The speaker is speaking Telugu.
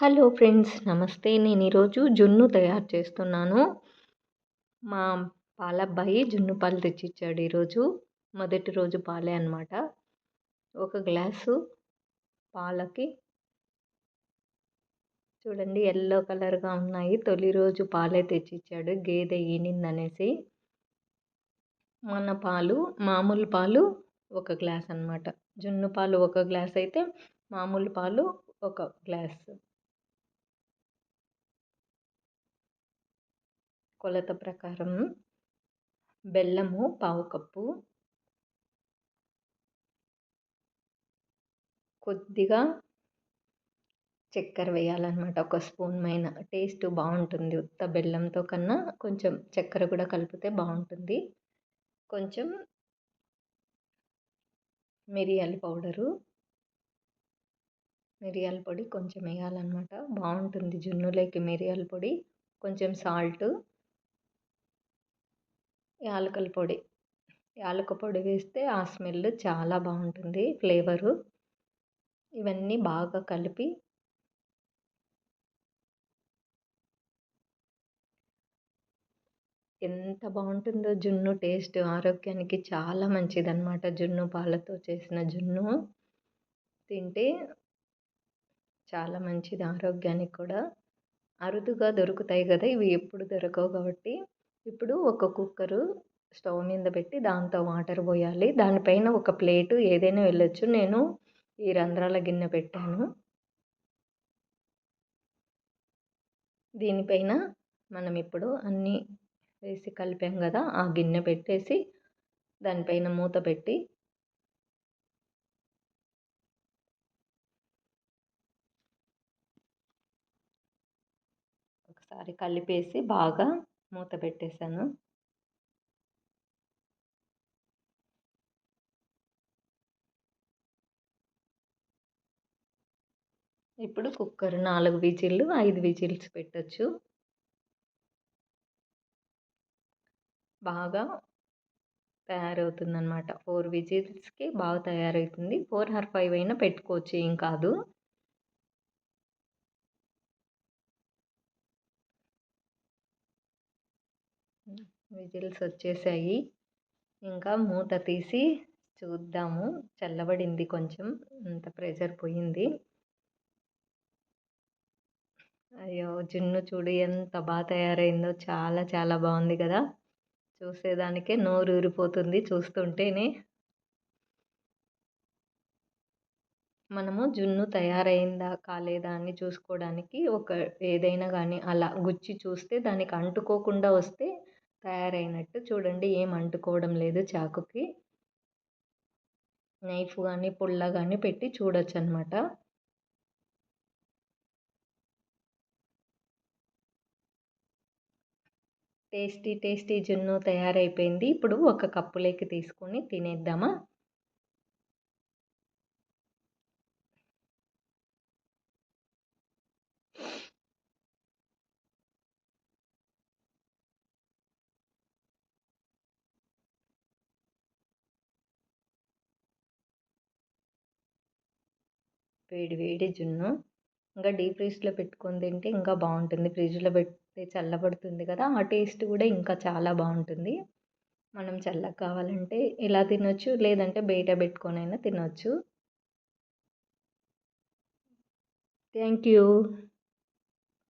హలో ఫ్రెండ్స్ నమస్తే. నేను ఈరోజు జున్ను తయారు చేస్తున్నాను. మా పాలబ్బాయి జున్ను పాలు తెచ్చిచ్చాడు ఈరోజు. మొదటి రోజు పాలే అనమాట ఒక గ్లాసు పాలకి చూడండి ఎల్లో కలర్గా ఉన్నాయి. తొలి రోజు పాలే తెచ్చిచ్చాడు. గేదె ఈనిందనేసి. మన పాలు మామూలు పాలు ఒక గ్లాస్ అనమాట జున్ను పాలు ఒక గ్లాస్ అయితే మామూలు పాలు ఒక గ్లాస్. కొలత ప్రకారం బెల్లము పావు కప్పు. కొద్దిగా చక్కెర వేయాలన్నమాట ఒక స్పూన్ మైన. టేస్ట్ బాగుంటుంది ఉత్త బెల్లంతో కన్నా కొంచెం చక్కెర కూడా కలిపితే బాగుంటుంది. కొంచెం మిరియాల పౌడరు. మిరియాల పొడి కొంచెం వేయాలన్నమాట బాగుంటుంది జున్నులోకి మిరియాల పొడి. కొంచెం సాల్ట్. యాలకుల పొడి. యాలక పొడి వేస్తే ఆ స్మెల్ చాలా బాగుంటుంది ఫ్లేవరు. ఇవన్నీ బాగా కలిపి ఎంత బాగుంటుందో జున్ను టేస్ట్ ఆరోగ్యానికి చాలా మంచిదన్నమాట. జున్ను పాలతో చేసిన జున్ను తింటే చాలా మంచిది ఆరోగ్యానికి కూడా. అరుదుగా దొరుకుతాయి కదా ఇవి ఎప్పుడు దొరకవు కాబట్టి. ఇప్పుడు ఒక కుక్కరు స్టవ్ మీద పెట్టి దాంతో వాటర్ పోయాలి. దానిపైన ఒక ప్లేటు ఏదైనా వెళ్ళొచ్చు. నేను ఈ రంధ్రాల గిన్నె పెట్టాను. దీనిపైన మనం ఇప్పుడు అన్నీ వేసి కలిపాం కదా ఆ గిన్నె పెట్టేసి దానిపైన మూత పెట్టి ఒకసారి కలిపేసి బాగా మూత పెట్టేశాను ఇప్పుడు కుక్కర్ నాలుగు విజిల్లు ఐదు విజిల్స్ పెట్టచ్చు. బాగా తయారవుతుందన్నమాట. ఫోర్ విజిల్స్కి బాగా తయారవుతుంది. ఫోర్ ఆర్ ఫైవ్ అయినా పెట్టుకోవచ్చు ఏం కాదు. విజిల్స్ వచ్చేసాయి ఇంకా మూత తీసి చూద్దాము. చల్లబడింది కొంచెం. అంత ప్రెషర్ పోయింది. అయ్యో జున్ను చూడు ఎంత బాగా తయారైందో. చాలా చాలా బాగుంది కదా. చూసేదానికే నోరు ఊరిపోతుంది చూస్తుంటేనే. మనము జున్ను తయారైందా కాలేదా అని చూసుకోవడానికి ఒక ఏదైనా కానీ అలా గుచ్చి చూస్తే దానికి అంటుకోకుండా వస్తే తయారైనట్టు చూడండి. ఏం అంటుకోవడం లేదు చాకుకి. నైఫ్ కానీ పుల్ల కానీ పెట్టి చూడొచ్చు అనమాట టేస్టీ టేస్టీ జున్ను తయారైపోయింది. ఇప్పుడు ఒక కప్పులోకి తీసుకొని తినేద్దామా? వేడి వేడి జున్ను. ఇంకా డీప్ ఫ్రీజ్లో పెట్టుకొని తింటే ఇంకా బాగుంటుంది. ఫ్రిడ్జ్లో పెడితే చల్లబడుతుంది కదా ఆ టేస్ట్ కూడా ఇంకా చాలా బాగుంటుంది. మనం చల్లగా కావాలంటే ఇలా తినొచ్చు లేదంటే బయట పెట్టుకొని అయినా తినొచ్చు. Thank you.